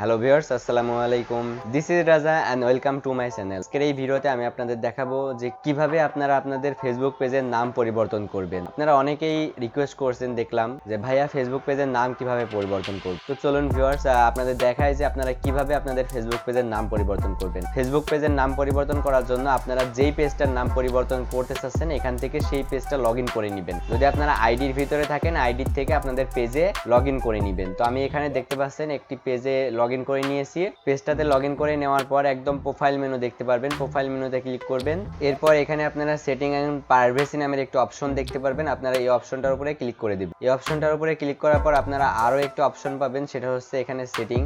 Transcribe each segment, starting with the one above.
Hello viewers আসসালামু আলাইকুম। This is Raja and welcome to my channel আজকের এই ভিডিওতে আমি আপনাদের দেখাবো যে কীভাবে আপনারা আপনাদের ফেসবুক পেজের নাম পরিবর্তন করবেন। আপনারা অনেকেই রিকোয়েস্ট করছেন, দেখলাম যে, ভাইয়া ফেসবুক পেজের নাম কীভাবে পরিবর্তন করব? তো চলুন ভিউয়ার্স আপনাদের দেখায় যে আপনারা কীভাবে আপনাদের ফেসবুক পেজের নাম পরিবর্তন করবেন। ফেসবুক পেজের নাম পরিবর্তন করার জন্য আপনারা যেই পেজটার নাম পরিবর্তন করতে চাচ্ছেন, এখান থেকে সেই পেজটা লগ করে নেবেন। যদি আপনারা আইডির ভিতরে থাকেন আইডির থেকে আপনাদের পেজে লগ করে নেবেন। তো আমি এখানে দেখতে পাচ্ছেন, একটি পেজে লগ ইন করে নিয়েছি। পেজটাতে লগ করে নেওয়ার পর একদম প্রোফাইল মেনু দেখতে পারবেন। প্রোফাইল মেনুতে ক্লিক করবেন। এরপর এখানে আপনারা সেটিং অ্যান্ড প্রাইভেসি নামের একটি অপশন দেখতে পারবেন। আপনারা এই অপশনটার উপরে ক্লিক করে দিবেন। এই অপশনটার উপরে ক্লিক করার পর আপনারা আরও একটি অপশন পাবেন, সেটা হচ্ছে এখানে সেটিং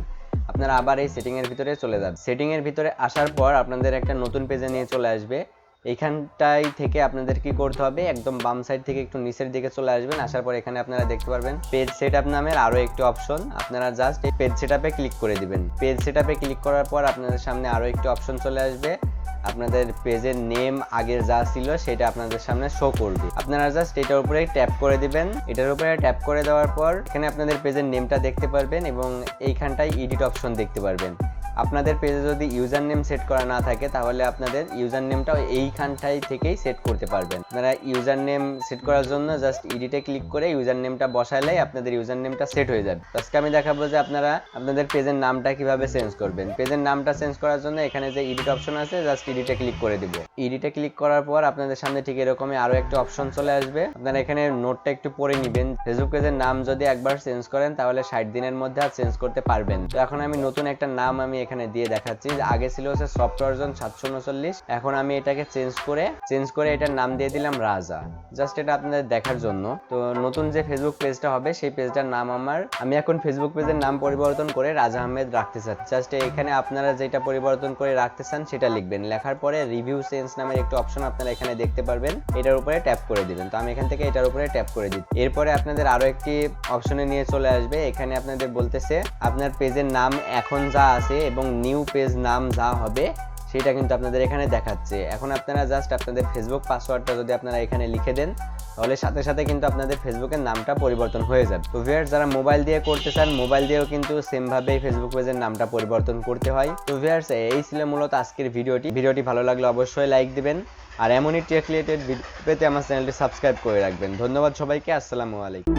আপনারা আবার এই সেটিং এর ভিতরে চলে যাবেন। সেটিং এর ভিতরে আসার পর আপনাদের একটা নতুন পেজে নিয়ে চলে আসবে। এইখানটাই থেকে আপনাদের কি করতে হবে? একদম বাম সাইড থেকে একটু নিচের দিকে চলে আসবেন। আসার পর এখানে আপনারা দেখতে পারবেন পেজ সেট আপ নামের আরও একটি অপশন আপনারা জাস্ট এই পেজ সেট আপে ক্লিক করে দিবেন। পেজ সেট আপে ক্লিক করার পর আপনাদের সামনে আরও একটি অপশন চলে আসবে। আপনাদের পেজের নেম আগের যা ছিল সেটা আপনাদের সামনে শো করবে। আপনারা জাস্ট এটার উপরে ট্যাপ করে দিবেন। এটার উপরে ট্যাপ করে দেওয়ার পর এখানে আপনাদের পেজের নেমটা দেখতে পারবেন এবং এইখানটায় এডিট অপশন দেখতে পারবেন। আপনাদের পেজে যদি ইউজার নেম সেট করা না থাকে, তাহলে আপনাদের ইউজার নেমটাও এইখানটাই থেকেই সেট করতে পারবেন। আপনারা ইউজার নেম সেট করার জন্য জাস্ট এডিটে ক্লিক করে ইউজার নেমটা বসালেই আপনাদের ইউজার নেমটা সেট হয়ে যাবে। আজকে আমি দেখাবো যে আপনারা আপনাদের পেজের নামটা কীভাবে চেঞ্জ করবেন। পেজের নামটা চেঞ্জ করার জন্য এখানে যে এডিট অপশন আছে জাস্ট এডিটে ক্লিক করে দিব। এডিটে ক্লিক করার পর আপনাদের সামনে ঠিক এরকমই আরও একটা অপশন চলে আসবে। আপনারা এখানে নোটটা একটু পড়ে নেবেন। ফেসবুক পেজের নাম যদি একবার চেঞ্জ করেন, তাহলে ষাট দিনের মধ্যে আর চেঞ্জ করতে পারবেন। তো এখন আমি নতুন একটা নাম আমি এখানে দিয়ে দেখাচ্ছি আগে ছিল হচ্ছে সফটওয়্যার জন সাতশো উনচল্লিশ, এখন আমি এটাকে চেঞ্জ করে চেঞ্জ করে এটার নাম দিয়ে দিলাম রাজা। জাস্ট এটা আপনাদের দেখার জন্য। তো নতুন যে ফেসবুক পেজটা হবে, সেই পেজটার নাম আমার, আমি এখন ফেসবুক পেজের নাম পরিবর্তন করে রাজা আহমেদ রাখতে চাচ্ছি জাস্ট এখানে আপনারা যেটা পরিবর্তন করে রাখতে চান, সেটা লিখবেন। লেখার পরে রিভিউ চেঞ্জ নামের একটি অপশন আপনারা এখানে দেখতে পারবেন। এটার উপরে ট্যাপ করে দিবেন। তো আমি এখান থেকে এটার উপরে ট্যাপ করে দিই এরপরে আপনাদের আরও একটি অপশনে নিয়ে চলে আসবে। এখানে আপনাদের বলতেছে, আপনার পেজের নাম এখন যা আছে এবং নিউ পেজ নাম যা হবে, সেটা কিন্তু আপনাদের এখানে দেখাচ্ছে। এখন আপনারা জাস্ট আপনাদের ফেসবুক পাসওয়ার্ডটা যদি আপনারা এখানে লিখে দেন, তাহলে সাথে সাথে কিন্তু আপনাদের ফেসবুকের নামটা পরিবর্তন হয়ে যাবে। তো ভিউয়ার্স যারা মোবাইল দিয়ে করতে চান মোবাইল দিয়েও কিন্তু সেম ভাবে ফেসবুক পেজের নামটা পরিবর্তন করতে হয়। তো ভিউয়ার্স এই ছিল মূলত আজকের ভিডিওটি। ভিডিওটি ভালো লাগলে অবশ্যই লাইক দিবেন। আর এমনই টেক রিলেটেড ভিডিও পেতে আমার চ্যানেলটি সাবস্ক্রাইব করে রাখবেন। ধন্যবাদ সবাইকে, আসসালামু আলাইকুম।